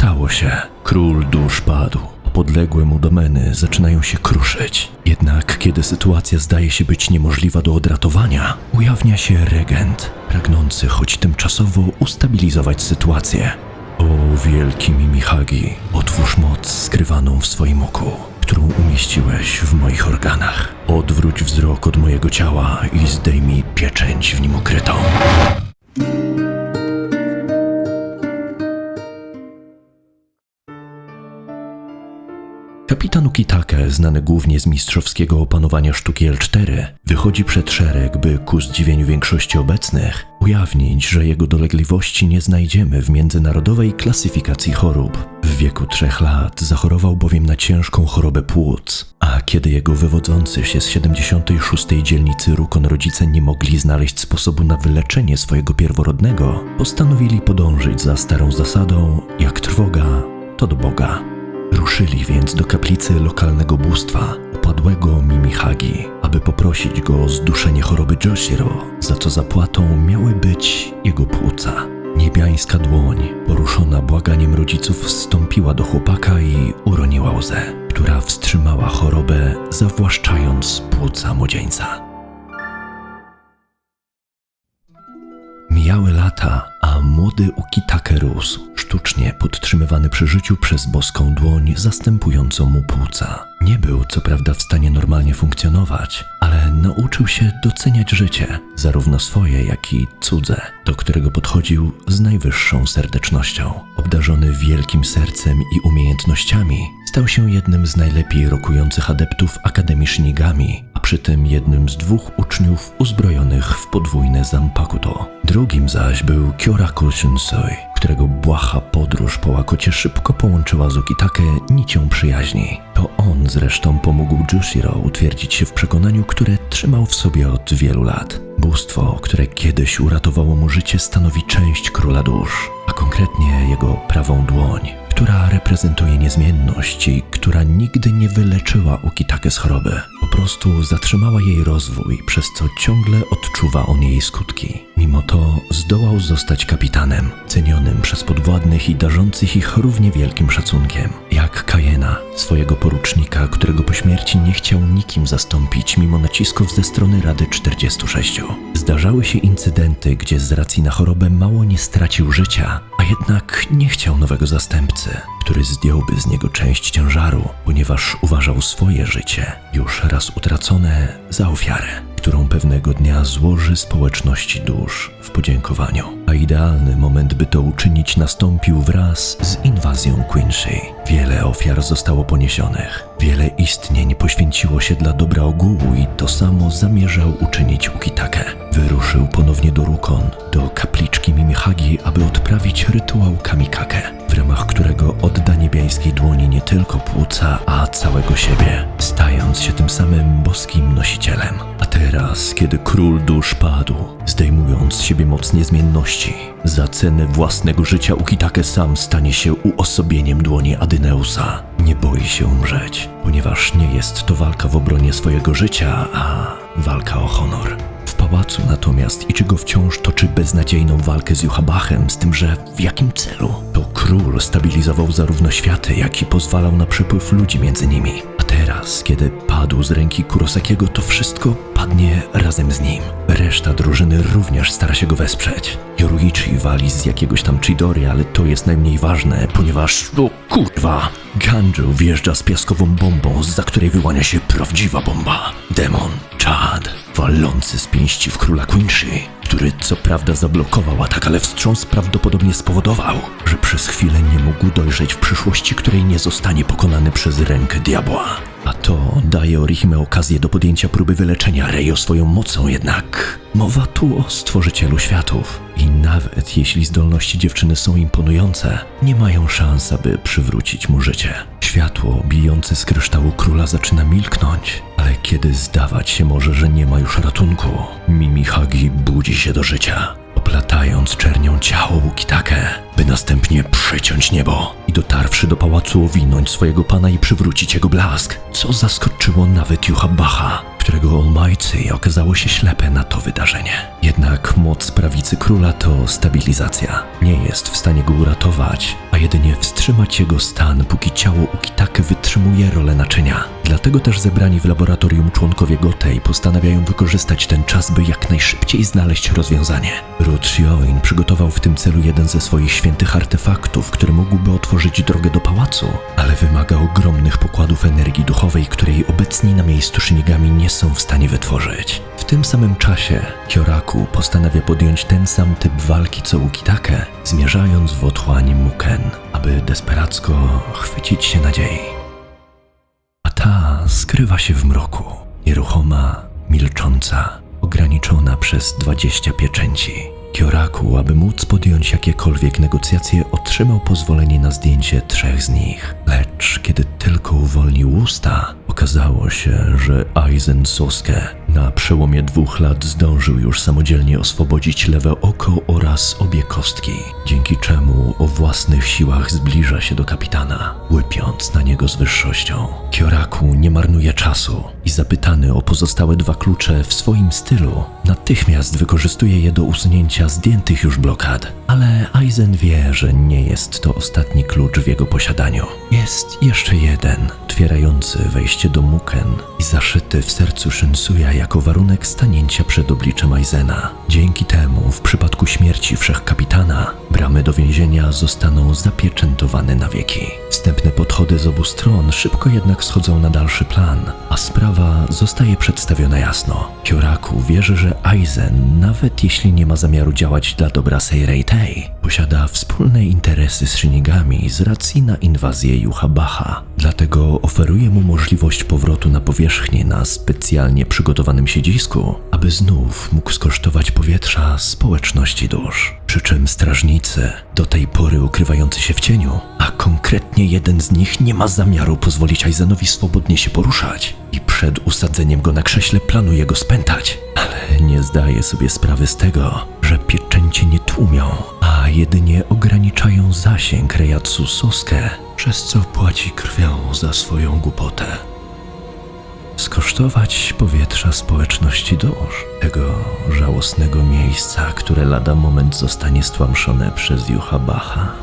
Stało się. Król dusz padł. Podległe mu domeny zaczynają się kruszyć. Jednak kiedy sytuacja zdaje się być niemożliwa do odratowania, ujawnia się regent, pragnący choć tymczasowo ustabilizować sytuację. O wielki Mimihagi, otwórz moc skrywaną w swoim oku, którą umieściłeś w moich organach. Odwróć wzrok od mojego ciała i zdejmij pieczęć w nim ukrytą. Kapitan Ukitake, znany głównie z mistrzowskiego opanowania sztuki L4, wychodzi przed szereg, by ku zdziwieniu większości obecnych ujawnić, że jego dolegliwości nie znajdziemy w międzynarodowej klasyfikacji chorób. W wieku trzech lat zachorował bowiem na ciężką chorobę płuc, a kiedy jego wywodzący się z 76. dzielnicy Rukon rodzice nie mogli znaleźć sposobu na wyleczenie swojego pierworodnego, postanowili podążyć za starą zasadą, jak trwoga, to do Boga. Ruszyli więc do kaplicy lokalnego bóstwa, upadłego Mimihagi, aby poprosić go o zduszenie choroby Joshiro, za co zapłatą miały być jego płuca. Niebiańska dłoń, poruszona błaganiem rodziców, wstąpiła do chłopaka i uroniła łzę, która wstrzymała chorobę, zawłaszczając płuca młodzieńca. Mijały lata, młody Ukitake rósł, sztucznie podtrzymywany przy życiu przez boską dłoń zastępującą mu płuca. Nie był co prawda w stanie normalnie funkcjonować, ale nauczył się doceniać życie, zarówno swoje, jak i cudze, do którego podchodził z najwyższą serdecznością. Obdarzony wielkim sercem i umiejętnościami, stał się jednym z najlepiej rokujących adeptów Akademii Shinigami, a przy tym jednym z dwóch uczniów uzbrojonych w podwójne Zanpakuto. Drugim zaś był Kyoraku Shinsui, którego błaha podróż po Łakocie szybko połączyła z Ukitake nicią przyjaźni. To on zresztą pomógł Jushiro utwierdzić się w przekonaniu, które trzymał w sobie od wielu lat. Bóstwo, które kiedyś uratowało mu życie, stanowi część króla dusz, a konkretnie jego prawą dłoń, która reprezentuje niezmienność i która nigdy nie wyleczyła Ukitake z choroby. Po prostu zatrzymała jej rozwój, przez co ciągle odczuwa on jej skutki. Mimo to zdołał zostać kapitanem, cenionym przez podwładnych i darzących ich równie wielkim szacunkiem. Jak Kajena, swojego porucznika, którego po śmierci nie chciał nikim zastąpić mimo nacisków ze strony Rady 46. Zdarzały się incydenty, gdzie z racji na chorobę mało nie stracił życia, a jednak nie chciał nowego zastępcy, który zdjąłby z niego część ciężaru, ponieważ uważał swoje życie, już raz utracone, za ofiarę, którą pewnego dnia złoży społeczności dusz w podziękowaniu. A idealny moment, by to uczynić, nastąpił wraz z inwazją Quincy. Wiele ofiar zostało poniesionych, wiele istnień poświęciło się dla dobra ogółu i to samo zamierzał uczynić Ukitake. Wyruszył ponownie do Rukon, do kapliczki Mimihagi, aby odprawić rytuał Kamikake, w ramach którego odda niebiańskiej dłoni nie tylko płuca, a całego siebie, stając się tym samym boskim nosicielem. A teraz, kiedy król dusz padł, zdejmując z siebie moc niezmienności, za cenę własnego życia Ukitake sam stanie się uosobieniem dłoni Adyneusa. Nie boi się umrzeć, ponieważ nie jest to walka w obronie swojego życia, a walka o honor. W pałacu natomiast Ichigo wciąż toczy beznadziejną walkę z Juhabachem, z tym, że w jakim celu? To król stabilizował zarówno światy, jak i pozwalał na przepływ ludzi między nimi. Teraz, kiedy padł z ręki Kurosakiego, to wszystko padnie razem z nim. Reszta drużyny również stara się go wesprzeć. Yoruichi wali z jakiegoś tam Chidori, ale to jest najmniej ważne, ponieważ... O kurwa! Ganju wjeżdża z piaskową bombą, za której wyłania się prawdziwa bomba. Demon, Chad, walący z pięści w króla Quincy, który co prawda zablokował atak, ale wstrząs prawdopodobnie spowodował, że przez chwilę nie mógł dojrzeć w przyszłości, której nie zostanie pokonany przez rękę diabła. A to daje Orihime okazję do podjęcia próby wyleczenia Rejo swoją mocą, jednak mowa tu o stworzycielu światów. I nawet jeśli zdolności dziewczyny są imponujące, nie mają szans, aby przywrócić mu życie. Światło bijące z kryształu króla zaczyna milknąć, ale kiedy zdawać się może, że nie ma już ratunku, Mimihagi budzi się do życia oplatając czernią ciało Ukitake, następnie przeciąć niebo i dotarwszy do pałacu owinąć swojego pana i przywrócić jego blask, co zaskoczyło nawet Juhabacha, którego Almighty okazało się ślepe na to wydarzenie. Jednak moc prawicy króla to stabilizacja. Nie jest w stanie go uratować, a jedynie wstrzymać jego stan, póki ciało Ukitake wytrzymuje rolę naczynia. Dlatego też zebrani w laboratorium członkowie Gotei postanawiają wykorzystać ten czas, by jak najszybciej znaleźć rozwiązanie. Shioin przygotował w tym celu jeden ze swoich świętych artefaktów, który mógłby otworzyć drogę do pałacu, ale wymaga ogromnych pokładów energii duchowej, której obecni na miejscu Shinigami nie są w stanie wytworzyć. W tym samym czasie Kyoraku postanawia podjąć ten sam typ walki co Ukitake, zmierzając w otchłań Muken, aby desperacko chwycić się nadziei. A ta skrywa się w mroku, nieruchoma, milcząca, ograniczona przez 20 pieczęci. Kyoraku, aby móc podjąć jakiekolwiek negocjacje, otrzymał pozwolenie na zdjęcie trzech z nich. Lecz kiedy tylko uwolnił usta, okazało się, że Aizen Sosuke na przełomie dwóch lat zdążył już samodzielnie oswobodzić lewe oko oraz obie kostki, dzięki czemu o własnych siłach zbliża się do kapitana, łypiąc na niego z wyższością. Kyoraku nie marnuje czasu i zapytany o pozostałe dwa klucze w swoim stylu, natychmiast wykorzystuje je do usunięcia zdjętych już blokad. Ale Aizen wie, że nie jest to ostatni klucz w jego posiadaniu. Jest jeszcze jeden, otwierający wejście do Muken i zaszyty w sercu Shinsuya jako warunek stanięcia przed obliczem Aizena. Dzięki temu, w przypadku śmierci wszechkapitana, bramy do więzienia zostaną zapieczętowane na wieki. Wstępne podchody z obu stron szybko jednak schodzą na dalszy plan, a sprawa zostaje przedstawiona jasno. Kyoraku wierzy, że Aizen, nawet jeśli nie ma zamiaru działać dla dobra Seirei Tei, posiada wspólne interesy z Shinigami z racji na inwazję Yuhabaha. Dlatego oferuje mu możliwość powrotu na powierzchnię na specjalnie przygotowanym siedzisku, aby znów mógł skosztować powietrza społeczności dusz. Przy czym strażnicy, do tej pory ukrywający się w cieniu, a konkretnie jeden z nich nie ma zamiaru pozwolić Aizenowi swobodnie się poruszać i przed usadzeniem go na krześle planuje go spętać. Ale nie zdaje sobie sprawy z tego, że pieczęcie nie tłumią, a jedynie ograniczają zasięg Rejatsu Sosuke, przez co płaci krwią za swoją głupotę skosztować powietrza społeczności dusz, tego żałosnego miejsca, które lada moment zostanie stłamszone przez Jucha Bacha.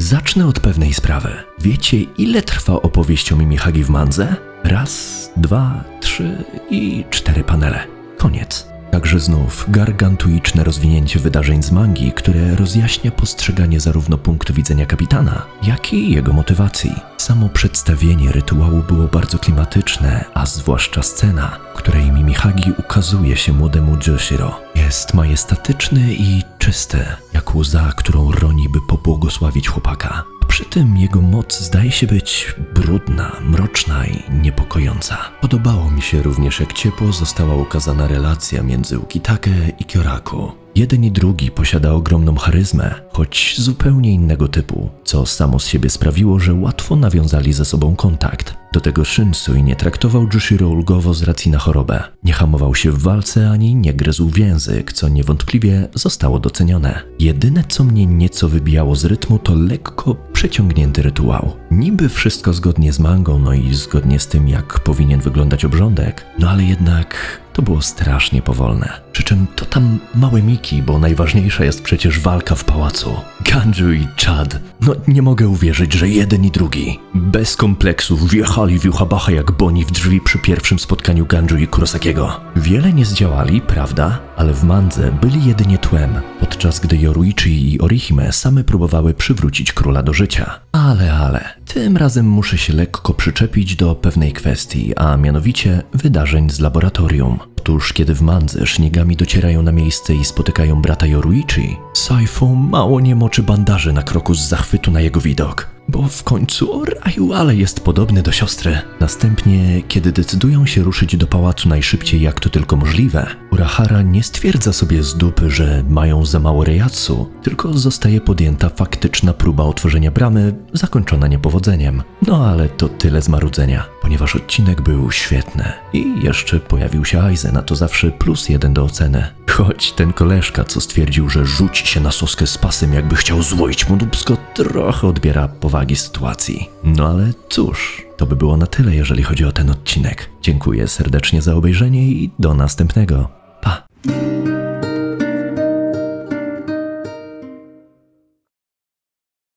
Zacznę od pewnej sprawy. Wiecie, ile trwa opowieść o Mimihagi w mandze? Raz, dwa, trzy i cztery panele. Koniec. Także znów gargantuiczne rozwinięcie wydarzeń z mangi, które rozjaśnia postrzeganie zarówno punktu widzenia kapitana, jak i jego motywacji. Samo przedstawienie rytuału było bardzo klimatyczne, a zwłaszcza scena, w której Mimihagi ukazuje się młodemu Joshiro. Jest majestatyczny i czysty, jak łza, którą roni, by pobłogosławić chłopaka. Przy tym jego moc zdaje się być brudna, mroczna i niepokojąca. Podobało mi się również, jak ciepło została ukazana relacja między Ukitake i Kyoraku. Jeden i drugi posiada ogromną charyzmę, choć zupełnie innego typu, co samo z siebie sprawiło, że łatwo nawiązali ze sobą kontakt. Do tego Shinsui nie traktował Jushiro ulgowo z racji na chorobę. Nie hamował się w walce ani nie gryzł w język, co niewątpliwie zostało docenione. Jedyne, co mnie nieco wybijało z rytmu, to lekko przeciągnięty rytuał. Niby wszystko zgodnie z mangą, no i zgodnie z tym, jak powinien wyglądać obrządek, no ale jednak to było strasznie powolne. Przy czym to tam małe Miki, bo najważniejsza jest przecież walka w pałacu. Ganju i Chad. No nie mogę uwierzyć, że jeden i drugi, bez kompleksów, wjechali w Yuhabacha jak boni w drzwi przy pierwszym spotkaniu Ganju i Kurosakiego. Wiele nie zdziałali, prawda? Ale w mandze byli jedynie tłem, podczas gdy Yoruichi i Orihime same próbowały przywrócić króla do życia. Ale, ale, tym razem muszę się lekko przyczepić do pewnej kwestii, a mianowicie wydarzeń z laboratorium. Otóż, kiedy w Mandze Shinigami docierają na miejsce i spotykają brata Yoruichi, Saifo mało nie moczy bandaży na kroku z zachwytu na jego widok. Bo w końcu o raju, ale jest podobny do siostry. Następnie, kiedy decydują się ruszyć do pałacu najszybciej jak to tylko możliwe, Urahara nie stwierdza sobie z dupy, że mają za mało rejatsu, tylko zostaje podjęta faktyczna próba otworzenia bramy, zakończona niepowodzeniem. No ale to tyle z marudzenia, ponieważ odcinek był świetny. I jeszcze pojawił się Aizen, a to zawsze plus jeden do oceny. Choć ten koleżka, co stwierdził, że rzuci się na soskę z pasem, jakby chciał złoić mu dubsko, trochę odbiera powagi sytuacji. No ale cóż, to by było na tyle, jeżeli chodzi o ten odcinek. Dziękuję serdecznie za obejrzenie i do następnego. Pa!